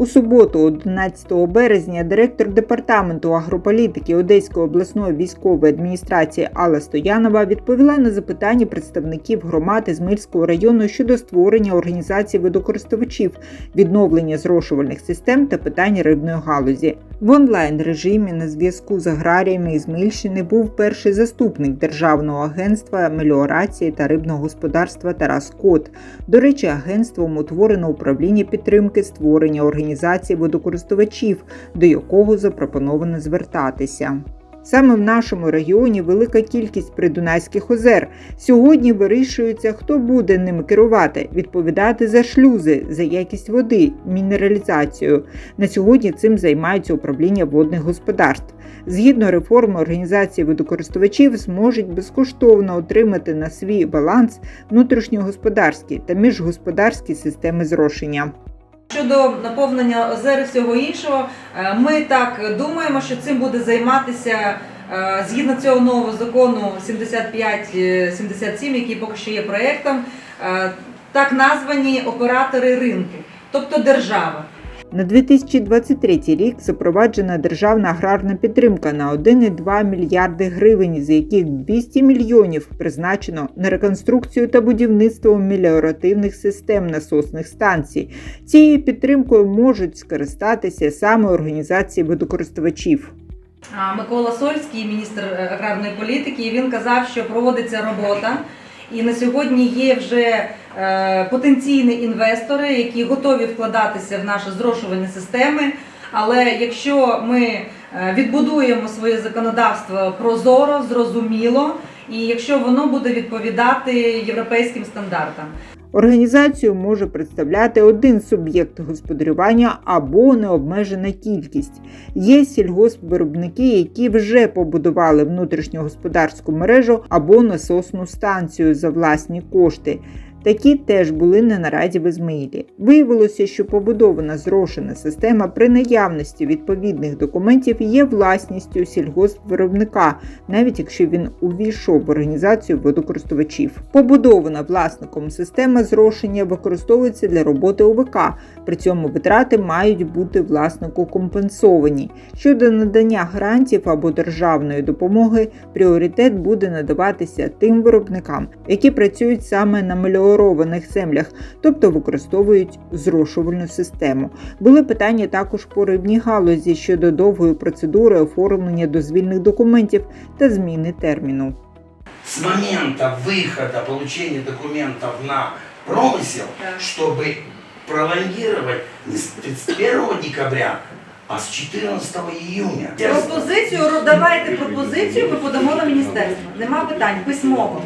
У суботу, 11 березня, директор департаменту агрополітики Одеської обласної військової адміністрації Алла Стоянова відповіла на запитання представників громад Ізмильського району щодо створення організації водокористувачів, відновлення зрошувальних систем та питань рибної галузі. В онлайн режимі на зв'язку з аграріями Ізмільщини був перший заступник Державного агентства меліорації та рибного господарства Тарас Кот. До речі, агентством утворено управління підтримки створення організації водокористувачів, до якого запропоновано звертатися. Саме в нашому регіоні велика кількість придунайських озер. Сьогодні вирішується, хто буде ними керувати, відповідати за шлюзи, за якість води, мінералізацію. На сьогодні цим займаються управління водних господарств. Згідно реформи організації водокористувачів зможуть безкоштовно отримати на свій баланс внутрішньогосподарські та міжгосподарські системи зрошення. Щодо наповнення озер і всього іншого, е, ми так думаємо, що цим буде займатися е, згідно цього нового закону 75-77, який поки що є проєктом, е, так названі оператори ринку, тобто держава. На 2023 рік запроваджена державна аграрна підтримка на 1,2 мільярди гривень, з яких 200 мільйонів призначено на реконструкцію та будівництво меліоративних систем насосних станцій. Цією підтримкою можуть скористатися саме організації водокористувачів. Микола Сольський, міністр е, аграрної політики, він казав, що проводиться робота. І на сьогодні є вже потенційні інвестори, які готові вкладатися в наші зрошувальні системи. Але якщо ми е, відбудуємо своє законодавство прозоро, зрозуміло, і якщо воно буде відповідати європейським стандартам. Організацію може представляти один суб'єкт господарювання або необмежена кількість. Є сільгоспвиробники, які вже побудували внутрішньогосподарську мережу або насосну станцію за власні кошти. Такі теж були на нараді в Ізмаїлі. Виявилося, що побудована зрошена система при наявності відповідних документів є власністю сільгоспвиробника, навіть якщо він увійшов в організацію водокористувачів. Побудована власником система зрошення використовується для роботи ОВК. При цьому витрати мають бути власнику компенсовані. Щодо надання грантів або державної допомоги, пріоритет буде надаватися тим виробникам, які працюють саме на меліорованих землях, тобто використовують зрошувальну систему. Були питання також по рибній галузі щодо довгої процедури оформлення дозвільних документів та зміни терміну. с момента выхода, получения документов на промысел, Да. чтобы пролонгировать не с 31 декабря, а с 14 июня. Пропозицію давайте пропозицію. Ми подамо на міністерство. Нема питань письмово.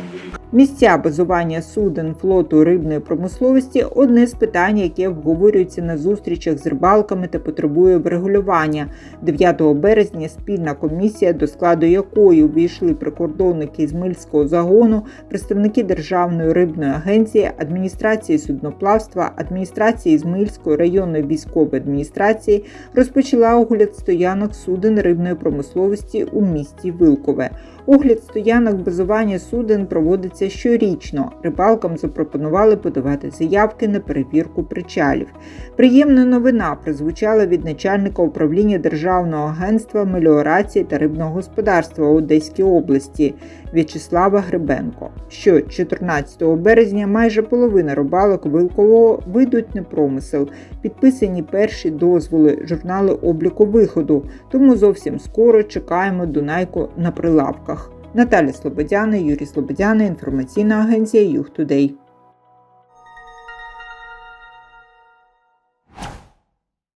Місця базування суден флоту рибної промисловості одне з питань, яке обговорюється на зустрічах з рибалками та потребує врегулювання. 9 березня спільна комісія, до складу якої увійшли прикордонники з Мильського загону, представники Державної рибної агенції, адміністрації судноплавства, адміністрації Ізмаїльської районної військової адміністрації, розпочала огляд стоянок суден рибної промисловості у місті Вилкове. Огляд стоянок базування суден проводиться щорічно. Рибалкам запропонували подавати заявки на перевірку причалів. Приємна новина прозвучала від начальника управління Державного агентства меліорації та рибного господарства Одеській області В'ячеслава Гребенко, що 14 березня майже половина рибалок Вилкового вийдуть на промисел. Підписані перші дозволи журнали обліку виходу, тому зовсім скоро чекаємо Дунайку на прилавках. Наталя Слободяна, Юрій Слободяна, інформаційна агенція Юг Тудей.